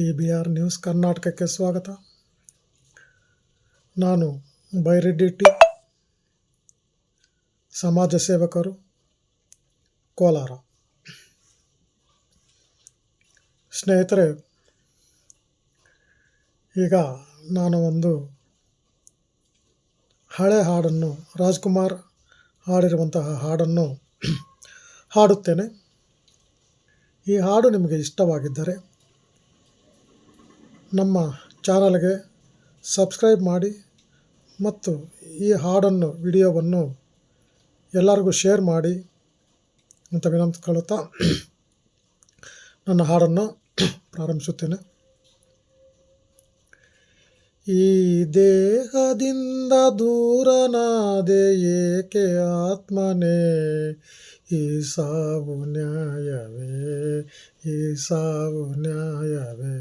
T B R news ಕರ್ನಾಟಕಕ್ಕೆ ಸ್ವಾಗತ. ನಾನು ಬೈರೆಡ್ಡಿ ಟಿ, ಸಮಾಜ ಸೇವಕರು, ಕೋಲಾರ. ಸ್ನೇಹಿತರೆ, ಈಗ ನಾನು ಒಂದು ಹಳೆ ಹಾಡನ್ನು, ರಾಜ್ಕುಮಾರ್ ಹಾಡಿರುವಂತಹ ಹಾಡನ್ನು ಹಾಡುತ್ತೇನೆ. ಈ ಹಾಡು ನಿಮಗೆ ಇಷ್ಟವಾಗಿದ್ದರೆ ನಮ್ಮ ಚಾನಲ್ಗೆ ಸಬ್ಸ್ಕ್ರೈಬ್ ಮಾಡಿ ಮತ್ತು ಈ ಹಾಡನ್ನು, ವಿಡಿಯೋವನ್ನು ಎಲ್ಲರಿಗೂ ಶೇರ್ ಮಾಡಿ ಅಂತ ವಿನಂತಿಕೊಳ್ಳುತ್ತಾ ನನ್ನ ಹಾಡನ್ನು ಪ್ರಾರಂಭಿಸುತ್ತೇನೆ. ಈ ದೇಹದಿಂದ ದೂರನಾದೆ ಏಕೆ ಆತ್ಮನೇ? ಈ ಸಾವು ನ್ಯಾಯವೇ? ಈ ಸಾವು ನ್ಯಾಯವೇ?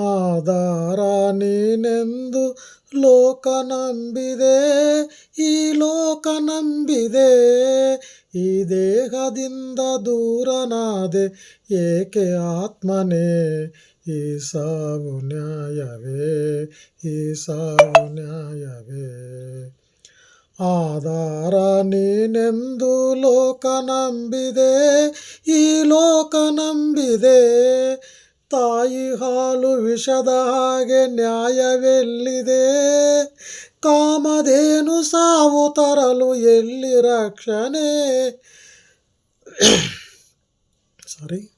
ಆಧಾರ ನೀನೆಂದು ಲೋಕ ನಂಬಿದೆ, ಈ ಲೋಕ ನಂಬಿದೆ. ಈ ದೇಹದಿಂದ ದೂರನಾದೆ, ಏಕೆ ಆತ್ಮನೇ? ಈ ಸಾವು ನ್ಯಾಯವೇ? ಈ ಸಾವು ನ್ಯಾಯವೇ? ಆಧಾರ ನೀನೆಂದು ಲೋಕ ನಂಬಿದೆ, ಈ ಲೋಕ ನಂಬಿದೆ. ತಾಯಿ ಹಾಲು ವಿಷದ ಹಾಗೆ ನ್ಯಾಯವೆಲ್ಲಿದೆ? ಕಾಮಧೇನು ಸಾವು ತರಲು ಎಲ್ಲಿ ರಕ್ಷಣೆ? ಸಾರಿ